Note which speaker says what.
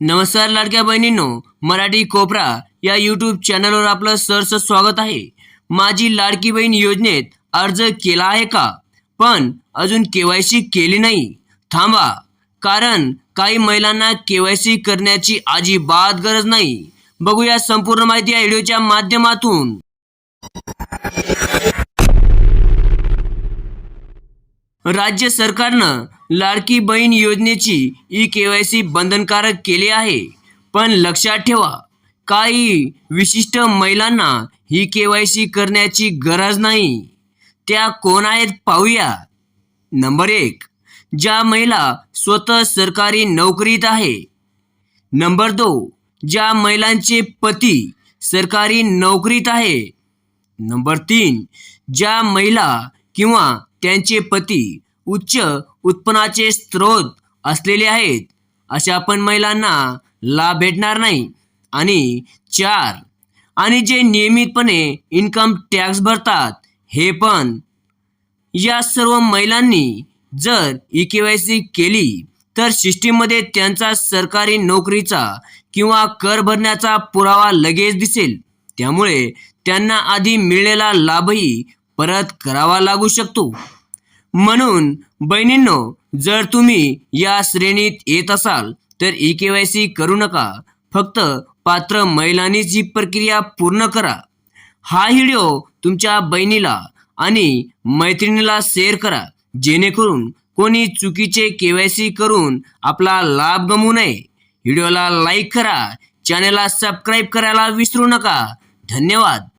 Speaker 1: नमस्कार लाडक्या बहिणींनो मराठी कोपरा या यूट्यूब चॅनलवर आपलं सरस स्वागत आहे. माझी लाडकी बहीण योजनेत अर्ज केला आहे का? पण अजून केवायसी केली नाही. थांबा कारण काही महिलांना केवायसी करण्याची अजिबात गरज नाही. बघूया संपूर्ण माहिती या व्हिडिओच्या माध्यमातून. राज्य सरकारनं लाडकी बहीण योजनेची ई के वाय सी बंधनकारक केली आहे. पण लक्षात ठेवा काही विशिष्ट महिलांना ही के वाय सी करण्याची गरज नाही. त्या कोण आहेत पाहूया. नंबर एक ज्या महिला स्वतः सरकारी नोकरीत आहे. नंबर दो ज्या महिलांचे पती सरकारी नोकरीत आहे. नंबर तीन ज्या महिला किंवा त्यांचे पती उच्च उत्पन्नाचे स्रोत असलेले आहेत. अशा पण महिलांना लाभ भेटणार नाही. आणि चार आणि जे नियमितपणे इन्कम टॅक्स भरतात हे पण. या सर्व महिलांनी जर ई के वाय सी केली तर सिस्टीममध्ये त्यांचा सरकारी नोकरीचा किंवा कर भरण्याचा पुरावा लगेच दिसेल. त्यामुळे त्यांना आधी मिळलेला लाभही परत करावा लागू शकतो. म्हणून बहिणींनो जर तुम्ही या श्रेणीत येत असाल तर ई के वाय सी करू नका. फक्त पात्र महिलांनीच ही प्रक्रिया पूर्ण करा. हा व्हिडिओ तुमच्या बहिणीला आणि मैत्रिणीला शेअर करा. जेणेकरून कोणी चुकीचे के वाय सी करून आपला लाभ गमवू नये. व्हिडिओला लाईक करा. चॅनलला सबस्क्राईब करायला विसरू नका. धन्यवाद.